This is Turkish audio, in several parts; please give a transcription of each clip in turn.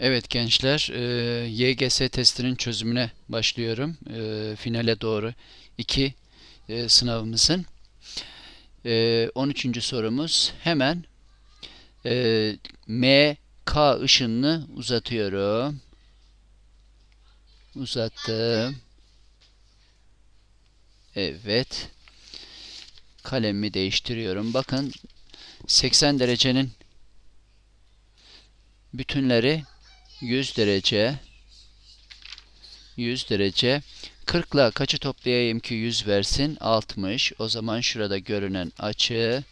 Evet gençler, e, YGS testinin çözümüne başlıyorum. E, finale doğru iki e, sınavımızın. E, 13. sorumuz hemen MK ışınını uzatıyorum. Uzattım. Evet. Kalemimi değiştiriyorum. Bakın 80 derecenin bütünleri 100 derece 100 derece. 40 ile kaçı toplayayım ki 100 versin? 60 o zaman şurada görünen açı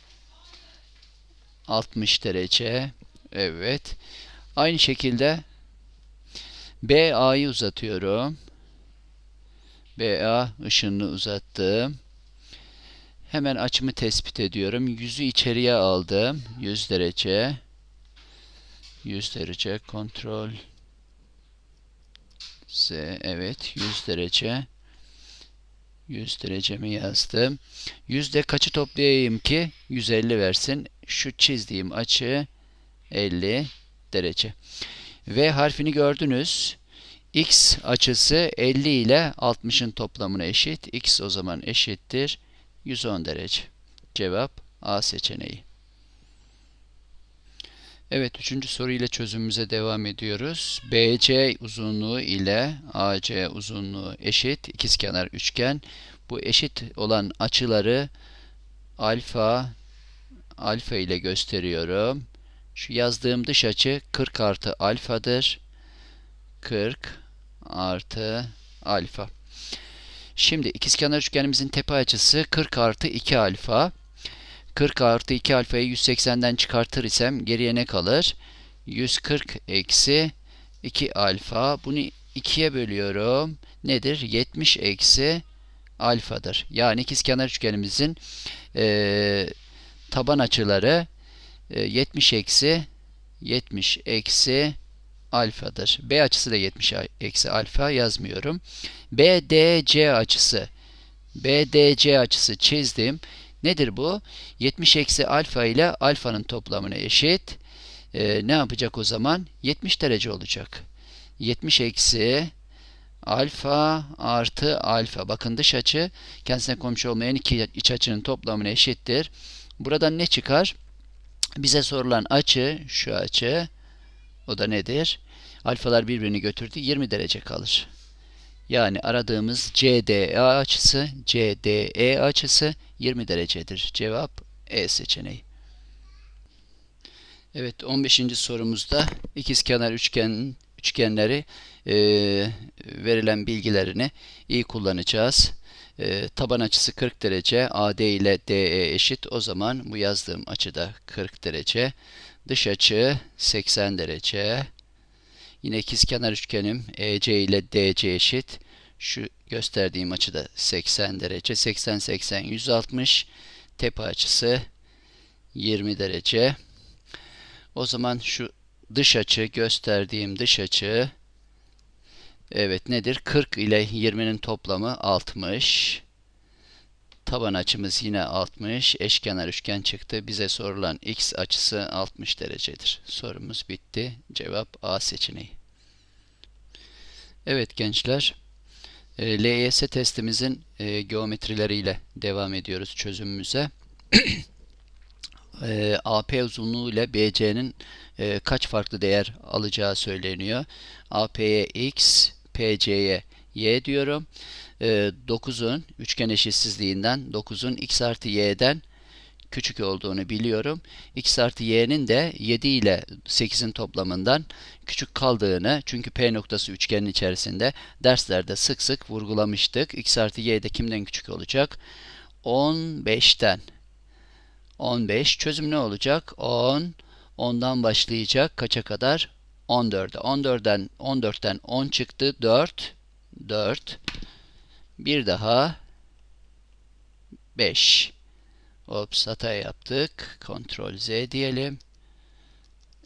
60 derece. Evet. Aynı şekilde BA'yı uzatıyorum. BA ışınını uzattım. Hemen açımı tespit ediyorum. Yüzü içeriye aldım. 100 derece 100 derece kontrol Z evet 100 derece 100 derecemi yazdım. Yüzde kaçı toplayayım ki 150 versin. Şu çizdiğim açı 50 derece. V harfini gördünüz. X açısı 50 ile 60'ın toplamına eşit. X o zaman eşittir 110 derece. Cevap A seçeneği. Evet, üçüncü soru ile çözümümüze devam ediyoruz. BC uzunluğu ile AC uzunluğu eşit. ikizkenar üçgen. Bu eşit olan açıları alfa alfa ile gösteriyorum. Şu yazdığım dış açı 40 artı alfadır. 40 artı alfa. Şimdi ikizkenar üçgenimizin tepe açısı 40 artı 2 alfa. 40 artı 2 alfayı 180'den çıkartır isem geriye ne kalır? 140 eksi 2 alfa. Bunu 2'ye bölüyorum. Nedir? 70 eksi alfadır. Yani ikizkenar üçgenimizin e, taban açıları e, 70 eksi 70 eksi alfadır. B açısı da 70 eksi alfa yazmıyorum. BDC açısı BDC açısı çizdim. Nedir bu? 70 eksi alfa ile alfanın toplamına eşit. Ee, ne yapacak o zaman? 70 derece olacak. 70 eksi alfa artı alfa. Bakın dış açı kendisine komşu olmayan iki iç açının toplamına eşittir. Buradan ne çıkar? Bize sorulan açı şu açı. O da nedir? Alfalar birbirini götürdü. 20 derece kalır. Yani aradığımız CDE açısı, CDE açısı 20 derecedir. Cevap E seçeneği. Evet 15. sorumuzda ikizkenar üçgen üçgenleri e, verilen bilgilerini iyi kullanacağız. E, taban açısı 40 derece, AD ile DE eşit. O zaman bu yazdığım açı da 40 derece. Dış açı 80 derece. Yine ikizkenar üçgenim EC ile DC eşit. Şu gösterdiğim açı da 80 derece. 80 80 160. Tepe açısı 20 derece. O zaman şu dış açı gösterdiğim dış açı evet nedir? 40 ile 20'nin toplamı 60. Taban açımız yine 60. Eşkenar üçgen çıktı. Bize sorulan x açısı 60 derecedir. Sorumuz bitti. Cevap A seçeneği. Evet gençler. E, LYS testimizin e, geometrileriyle devam ediyoruz çözümümüze. e, AP uzunluğu ile BC'nin e, kaç farklı değer alacağı söyleniyor. AP'ye x, PC'ye y diyorum. E, 9'un üçgen eşitsizliğinden 9'un x artı y'den küçük olduğunu biliyorum. x artı y'nin de 7 ile 8'in toplamından küçük kaldığını çünkü P noktası üçgenin içerisinde derslerde sık sık vurgulamıştık. x artı y de kimden küçük olacak? 15'ten. 15 çözüm ne olacak? 10 10'dan başlayacak kaça kadar? 14'e. 14'ten 14'ten 10 çıktı. 4 4 bir daha 5 Ops hata yaptık. Ctrl Z diyelim.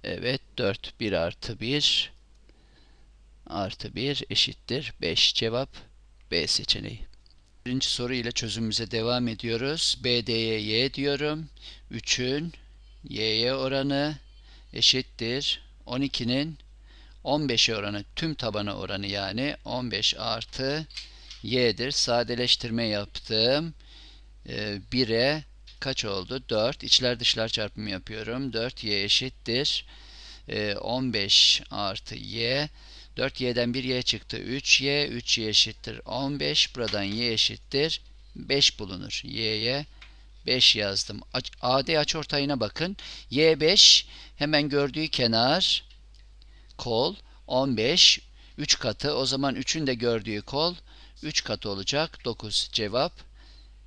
Evet 4 1 artı 1 artı 1 eşittir 5 cevap B seçeneği. Birinci soru ile çözümümüze devam ediyoruz. BD'ye y diyorum. 3'ün y'ye oranı eşittir. 12'nin 15 oranı tüm tabanı oranı yani 15 artı y'dir. Sadeleştirme yaptım. Ee, 1'e kaç oldu? 4. İçler dışlar çarpımı yapıyorum. 4y eşittir. Ee, 15 artı y. 4y'den 1y çıktı. 3y. 3y eşittir 15. Buradan y eşittir 5 bulunur. y'ye 5 yazdım. AD açıortayına bakın. Y5 hemen gördüğü kenar kol 15 3 katı. O zaman 3'ün de gördüğü kol 3 katı olacak. 9 cevap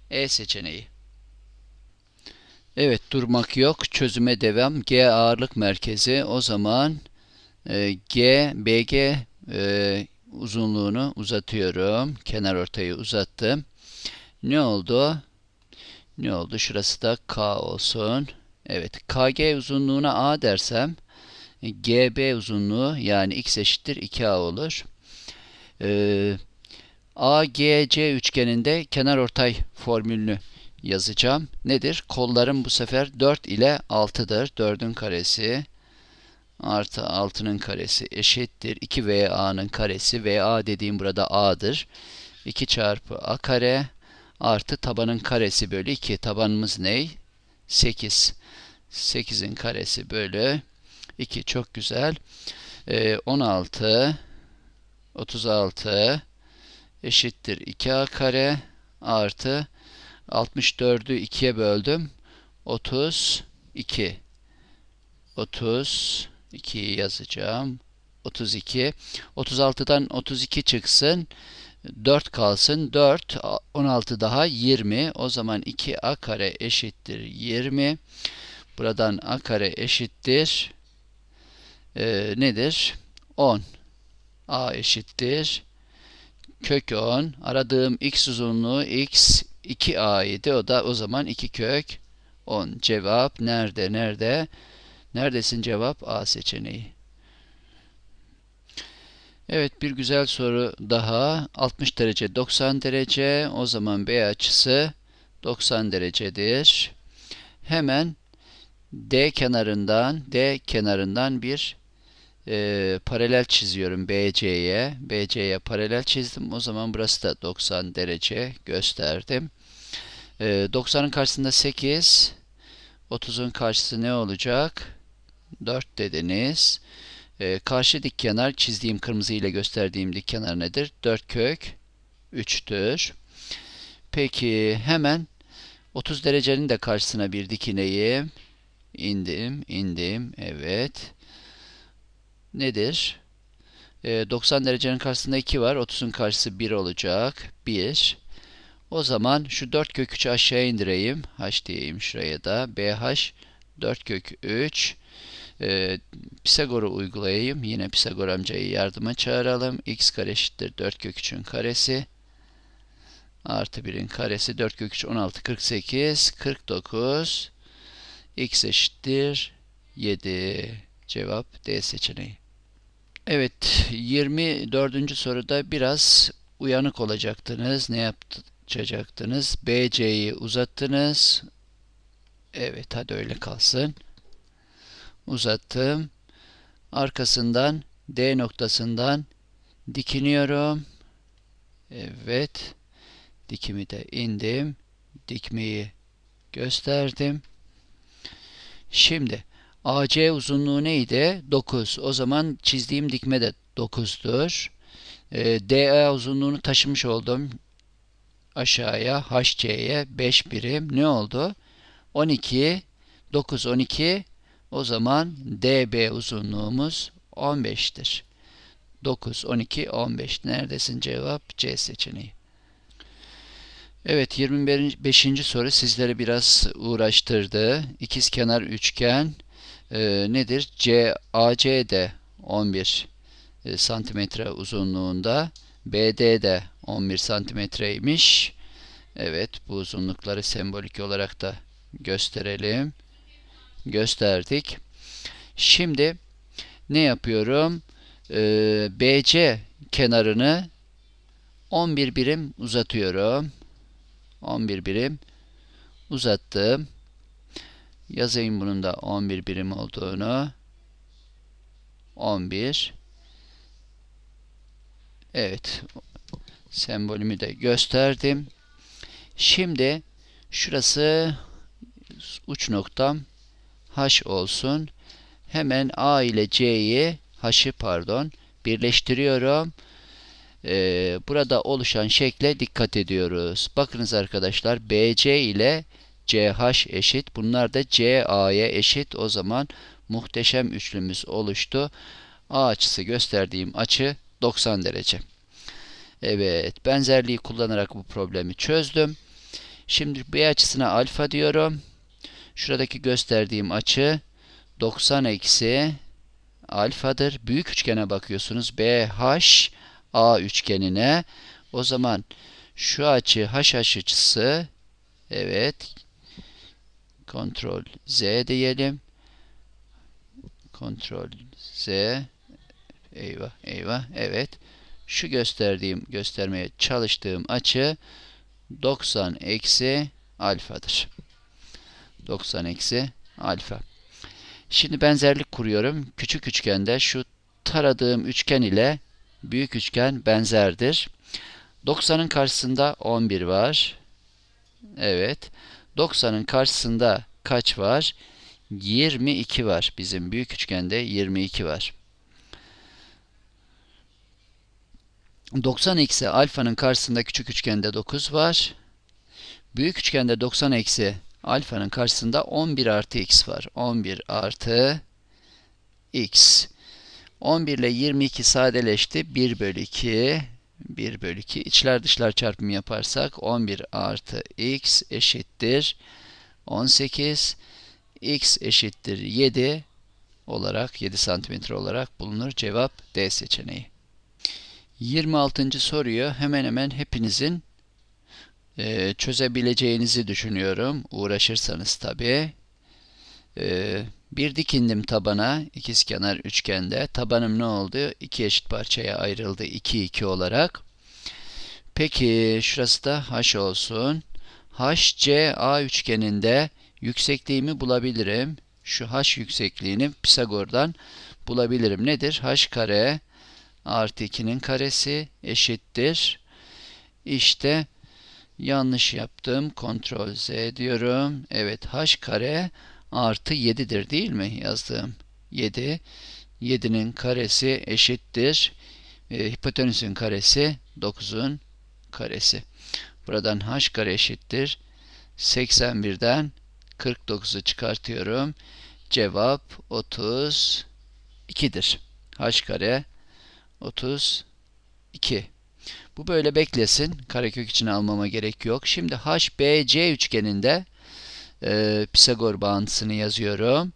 E seçeneği. Evet durmak yok. Çözüme devam. G ağırlık merkezi. O zaman e, G, BG e, uzunluğunu uzatıyorum. Kenar ortayı uzattım. Ne oldu? Ne oldu? Şurası da K olsun. Evet. KG uzunluğuna A dersem GB uzunluğu yani x eşittir 2A olur. Ee, AGC üçgeninde kenar ortay formülünü yazacağım. Nedir? Kollarım bu sefer 4 ile 6'dır. 4'ün karesi artı 6'nın karesi eşittir. 2 VA'nın karesi. VA dediğim burada A'dır. 2 çarpı A kare artı tabanın karesi bölü 2. Tabanımız ne? 8. 8'in karesi bölü 2. Çok güzel. Ee, 16 36 eşittir 2a kare artı 64'ü 2'ye böldüm. 32 32'yi yazacağım. 32 36'dan 32 çıksın. 4 kalsın. 4 16 daha 20. O zaman 2a kare eşittir 20. Buradan a kare eşittir e, nedir? 10. a eşittir kök 10. Aradığım x uzunluğu x 2a idi. O da o zaman 2 kök 10. Cevap nerede? Nerede? Neredesin cevap? A seçeneği. Evet bir güzel soru daha. 60 derece 90 derece. O zaman B açısı 90 derecedir. Hemen D kenarından D kenarından bir e, paralel çiziyorum BC'ye. BC'ye paralel çizdim. O zaman burası da 90 derece gösterdim. E, 90'ın karşısında 8. 30'un karşısı ne olacak? 4 dediniz. E, karşı dik kenar çizdiğim kırmızı ile gösterdiğim dik kenar nedir? 4 kök 3'tür. Peki hemen 30 derecenin de karşısına bir dik ineyim. İndim, indim. Evet nedir? E, ee, 90 derecenin karşısında 2 var. 30'un karşısı 1 olacak. 1. O zaman şu 4 kök 3'ü aşağı indireyim. H diyeyim şuraya da. BH 4 kök 3. E, Pisagor'u uygulayayım. Yine Pisagor amcayı yardıma çağıralım. x kare eşittir 4 kök 3'ün karesi. Artı 1'in karesi 4 kök 3 16 48 49 x eşittir 7 cevap D seçeneği. Evet, 24. soruda biraz uyanık olacaktınız. Ne yapacaktınız? BC'yi uzattınız. Evet, hadi öyle kalsın. Uzattım. Arkasından D noktasından dikiniyorum. Evet. Dikimi de indim. Dikmeyi gösterdim. Şimdi AC uzunluğu neydi? 9. O zaman çizdiğim dikme de 9'dur. E, ee, DA uzunluğunu taşımış oldum. Aşağıya HC'ye 5 birim. Ne oldu? 12. 9, 12. O zaman DB uzunluğumuz 15'tir. 9, 12, 15. Neredesin cevap? C seçeneği. Evet 25. soru sizleri biraz uğraştırdı. İkiz kenar üçgen e, nedir? C, AC de 11 e, santimetre uzunluğunda. BD de 11 santimetreymiş. Evet bu uzunlukları sembolik olarak da gösterelim. Gösterdik. Şimdi ne yapıyorum? Ee, BC kenarını 11 birim uzatıyorum. 11 birim uzattım. Yazayım bunun da 11 birim olduğunu. 11. Evet. Sembolümü de gösterdim. Şimdi şurası uç noktam H olsun. Hemen A ile C'yi H'ı pardon birleştiriyorum. Ee, burada oluşan şekle dikkat ediyoruz. Bakınız arkadaşlar BC ile CH eşit. Bunlar da CA'ya eşit. O zaman muhteşem üçlümüz oluştu. A açısı gösterdiğim açı 90 derece. Evet, benzerliği kullanarak bu problemi çözdüm. Şimdi B açısına alfa diyorum. Şuradaki gösterdiğim açı 90 eksi alfadır. Büyük üçgene bakıyorsunuz. BH A üçgenine. O zaman şu açı HH açısı evet kontrol Z diyelim. Kontrol Z eyvah eyvah evet şu gösterdiğim göstermeye çalıştığım açı 90 eksi alfadır. 90 eksi alfa. Şimdi benzerlik kuruyorum. Küçük üçgende şu taradığım üçgen ile büyük üçgen benzerdir. 90'ın karşısında 11 var. Evet. 90'ın karşısında kaç var? 22 var. Bizim büyük üçgende 22 var. 90 eksi alfanın karşısında küçük üçgende 9 var. Büyük üçgende 90 eksi alfanın karşısında 11 artı x var. 11 artı x. 11 ile 22 sadeleşti. 1 bölü 2. 1 bölü 2. İçler dışlar çarpımı yaparsak 11 artı x eşittir. 18. x eşittir 7 olarak 7 santimetre olarak bulunur. Cevap D seçeneği. 26. soruyu hemen hemen hepinizin e, çözebileceğinizi düşünüyorum. Uğraşırsanız tabii. E, bir dikindim tabana ikizkenar üçgende. Tabanım ne oldu? İki eşit parçaya ayrıldı. 2 2 olarak. Peki şurası da h olsun. HCA üçgeninde yüksekliğimi bulabilirim. Şu h yüksekliğini Pisagor'dan bulabilirim. Nedir? h kare artı 2'nin karesi eşittir. İşte yanlış yaptım. Kontrol Z diyorum. Evet h kare artı 7'dir değil mi yazdığım? 7. 7'nin karesi eşittir. E, hipotenüsün karesi 9'un karesi. Buradan h kare eşittir. 81'den 49'u çıkartıyorum. Cevap 32'dir. h kare 32. Bu böyle beklesin. Karekök için almama gerek yok. Şimdi HBC üçgeninde e, Pisagor bağıntısını yazıyorum.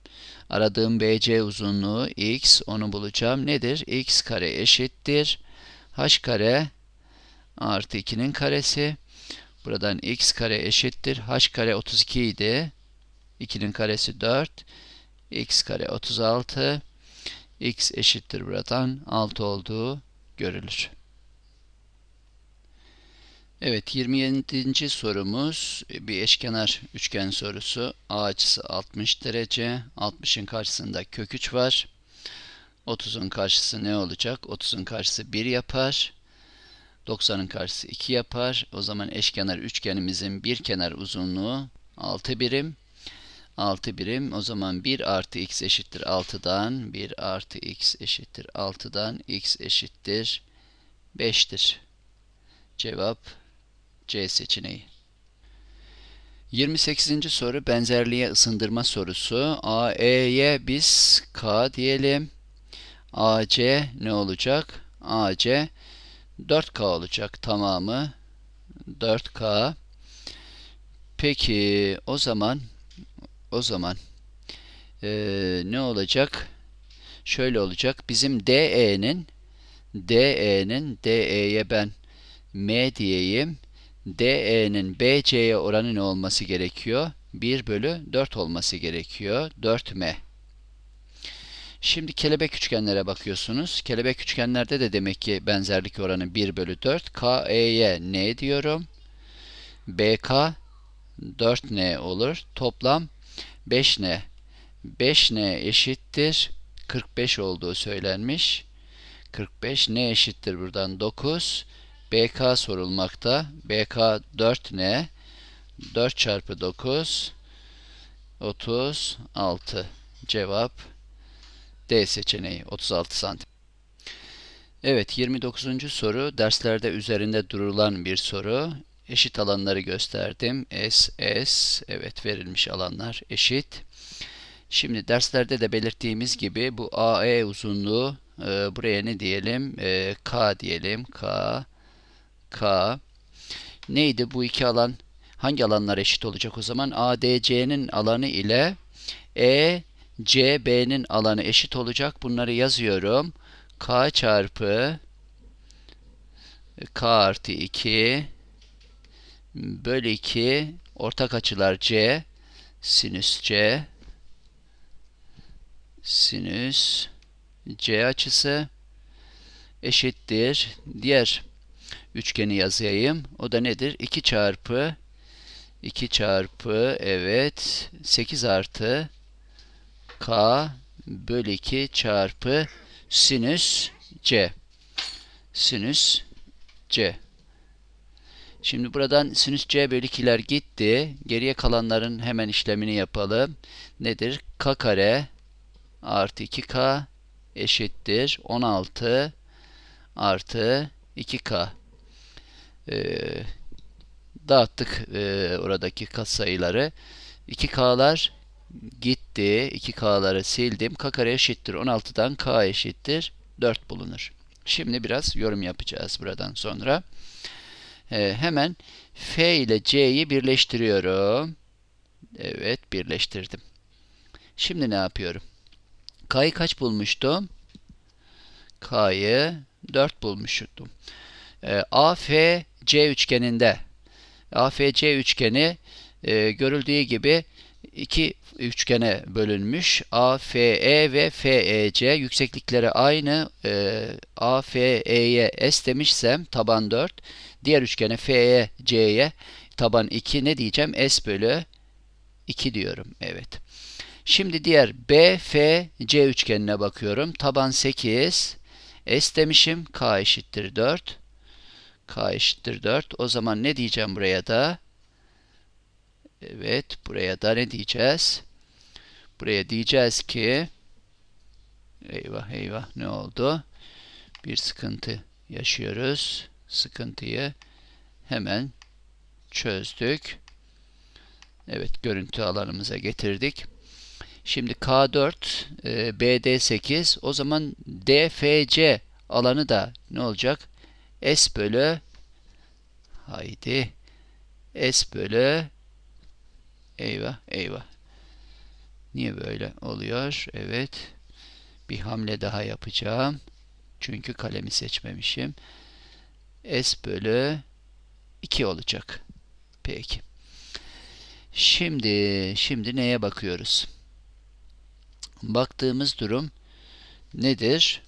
Aradığım BC uzunluğu x, onu bulacağım. Nedir? x kare eşittir. h kare artı 2'nin karesi. Buradan x kare eşittir. h kare 32 idi. 2'nin karesi 4. x kare 36. x eşittir buradan 6 olduğu görülür. Evet 27. sorumuz bir eşkenar üçgen sorusu. A açısı 60 derece. 60'ın karşısında kök 3 var. 30'un karşısı ne olacak? 30'un karşısı 1 yapar. 90'ın karşısı 2 yapar. O zaman eşkenar üçgenimizin bir kenar uzunluğu 6 birim. 6 birim. O zaman 1 artı x eşittir 6'dan. 1 artı x eşittir 6'dan. x eşittir 5'tir. Cevap C seçeneği. 28. soru benzerliğe ısındırma sorusu. AE'ye biz K diyelim. AC ne olacak? AC 4K olacak tamamı. 4K. Peki o zaman o zaman ee, ne olacak? Şöyle olacak. Bizim DE'nin DE'nin DE'ye ben M diyeyim. DE'nin BC'ye oranı ne olması gerekiyor? 1 bölü 4 olması gerekiyor. 4M. Şimdi kelebek üçgenlere bakıyorsunuz. Kelebek üçgenlerde de demek ki benzerlik oranı 1 bölü 4. KE'ye N diyorum. BK 4N olur. Toplam 5N. 5N eşittir. 45 olduğu söylenmiş. 45. Ne eşittir buradan? 9. BK sorulmakta. BK 4 ne? 4 çarpı 9 36. Cevap D seçeneği 36 santim. Evet 29. soru derslerde üzerinde durulan bir soru. Eşit alanları gösterdim. S, S, evet verilmiş alanlar eşit. Şimdi derslerde de belirttiğimiz gibi bu AE uzunluğu e, buraya ne diyelim? E, K diyelim. K, K. Neydi bu iki alan? Hangi alanlar eşit olacak o zaman? ADC'nin alanı ile ECB'nin alanı eşit olacak. Bunları yazıyorum. K çarpı K artı 2 bölü 2 ortak açılar C sinüs C sinüs C açısı eşittir. Diğer üçgeni yazayım. O da nedir? 2 çarpı 2 çarpı evet 8 artı K bölü 2 çarpı sinüs C. Sinüs C. Şimdi buradan sinüs C bölü 2'ler gitti. Geriye kalanların hemen işlemini yapalım. Nedir? K kare artı 2K eşittir 16 artı 2K. Ee, dağıttık e, oradaki katsayıları. 2K'lar gitti. 2K'ları sildim. K kare eşittir 16'dan K eşittir 4 bulunur. Şimdi biraz yorum yapacağız buradan sonra. Ee, hemen F ile C'yi birleştiriyorum. Evet birleştirdim. Şimdi ne yapıyorum? K'yı kaç bulmuştum? K'yı 4 bulmuştum. Ee, AFC üçgeninde AFC üçgeni e, görüldüğü gibi iki üçgene bölünmüş. AFE ve FEC yükseklikleri aynı. E, AFE'ye S demişsem taban 4. Diğer üçgene FEC'ye taban 2 ne diyeceğim? S bölü 2 diyorum. Evet. Şimdi diğer BFC üçgenine bakıyorum. Taban 8. S demişim. K eşittir 4. K eşittir 4. O zaman ne diyeceğim buraya da? Evet. Buraya da ne diyeceğiz? Buraya diyeceğiz ki eyvah eyvah ne oldu? Bir sıkıntı yaşıyoruz. Sıkıntıyı hemen çözdük. Evet görüntü alanımıza getirdik. Şimdi K4 e, BD8 o zaman DFC alanı da ne olacak? S bölü haydi S bölü eyvah eyvah niye böyle oluyor? Evet bir hamle daha yapacağım. Çünkü kalemi seçmemişim. S bölü 2 olacak. Peki. Şimdi şimdi neye bakıyoruz? Baktığımız durum nedir?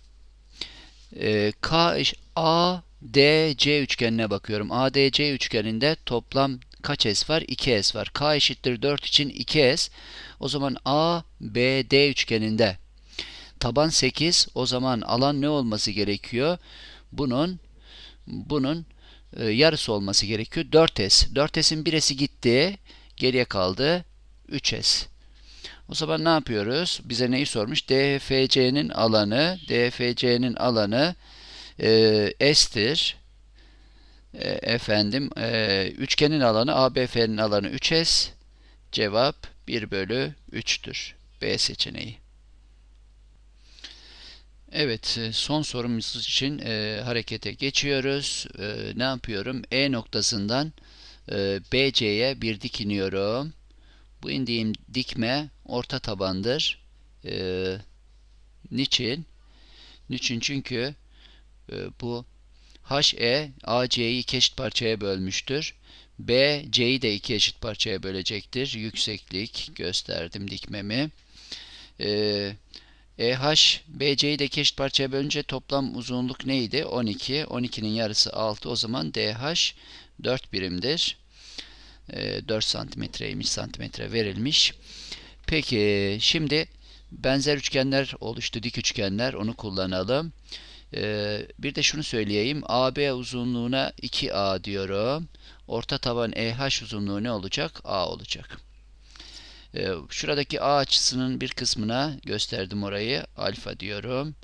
Ee, K A D C üçgenine bakıyorum. A D C üçgeninde toplam kaç S var? 2 S var. K eşittir 4 için 2 S. O zaman A B D üçgeninde taban 8. O zaman alan ne olması gerekiyor? Bunun bunun e, yarısı olması gerekiyor. 4S. 4S'in birisi gitti. Geriye kaldı 3S. O zaman ne yapıyoruz? Bize neyi sormuş? DFC'nin alanı, DFC'nin alanı e, S'tir. E, efendim, e, üçgenin alanı ABF'nin alanı 3S. Cevap 1 bölü 3'tür. B seçeneği. Evet, e, son sorumuz için e, harekete geçiyoruz. E, ne yapıyorum? E noktasından e, BC'ye bir dik iniyorum. Bu indiğim dikme orta tabandır. E, niçin? Niçin? Çünkü bu HE AC'yi iki eşit parçaya bölmüştür. B C'yi de iki eşit parçaya bölecektir. Yükseklik gösterdim dikmemi. E, EH BC'yi de iki eşit parçaya bölünce toplam uzunluk neydi? 12. 12'nin yarısı 6. O zaman DH 4 birimdir. 4 santimetreymiş santimetre verilmiş. Peki şimdi benzer üçgenler oluştu dik üçgenler onu kullanalım. Ee, bir de şunu söyleyeyim. AB uzunluğuna 2A diyorum. Orta taban EH uzunluğu ne olacak? A olacak. Ee, şuradaki A açısının bir kısmına gösterdim orayı. Alfa diyorum.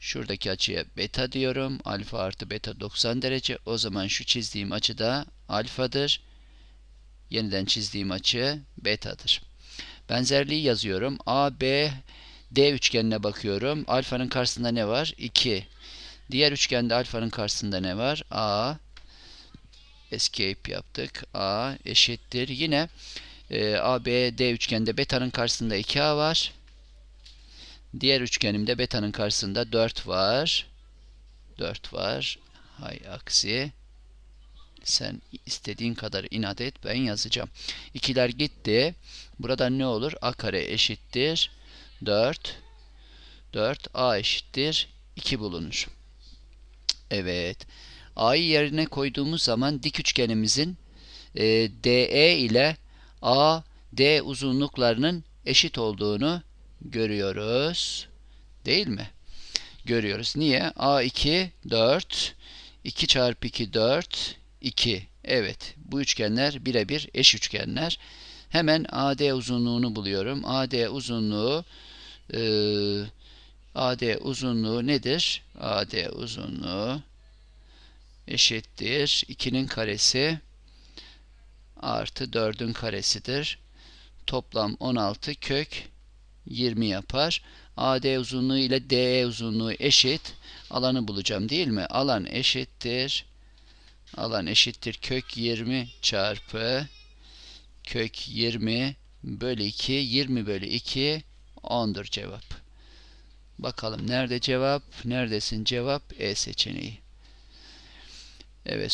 Şuradaki açıya beta diyorum. Alfa artı beta 90 derece. O zaman şu çizdiğim açı da alfadır. Yeniden çizdiğim açı betadır. Benzerliği yazıyorum. A, B, D üçgenine bakıyorum. Alfanın karşısında ne var? 2. Diğer üçgende alfanın karşısında ne var? A. Escape yaptık. A eşittir. Yine e, A, B, D üçgende beta'nın karşısında 2A var. Diğer üçgenimde beta'nın karşısında 4 var. 4 var. Hay aksi. Sen istediğin kadar inat et ben yazacağım. İkiler gitti. Burada ne olur? A kare eşittir. 4. 4 A eşittir. 2 bulunur. Evet. A'yı yerine koyduğumuz zaman dik üçgenimizin e, DE ile AD uzunluklarının eşit olduğunu görüyoruz. Değil mi? Görüyoruz. Niye? A2 4 2 çarpı 2 4 2. Evet. Bu üçgenler birebir eş üçgenler. Hemen AD uzunluğunu buluyorum. AD uzunluğu e, AD uzunluğu nedir? AD uzunluğu eşittir. 2'nin karesi artı 4'ün karesidir. Toplam 16 kök 20 yapar. AD uzunluğu ile DE uzunluğu eşit. Alanı bulacağım değil mi? Alan eşittir. Alan eşittir kök 20 çarpı kök 20 bölü 2 20 bölü 2 10'dur cevap. Bakalım nerede cevap? Neredesin cevap? E seçeneği. Evet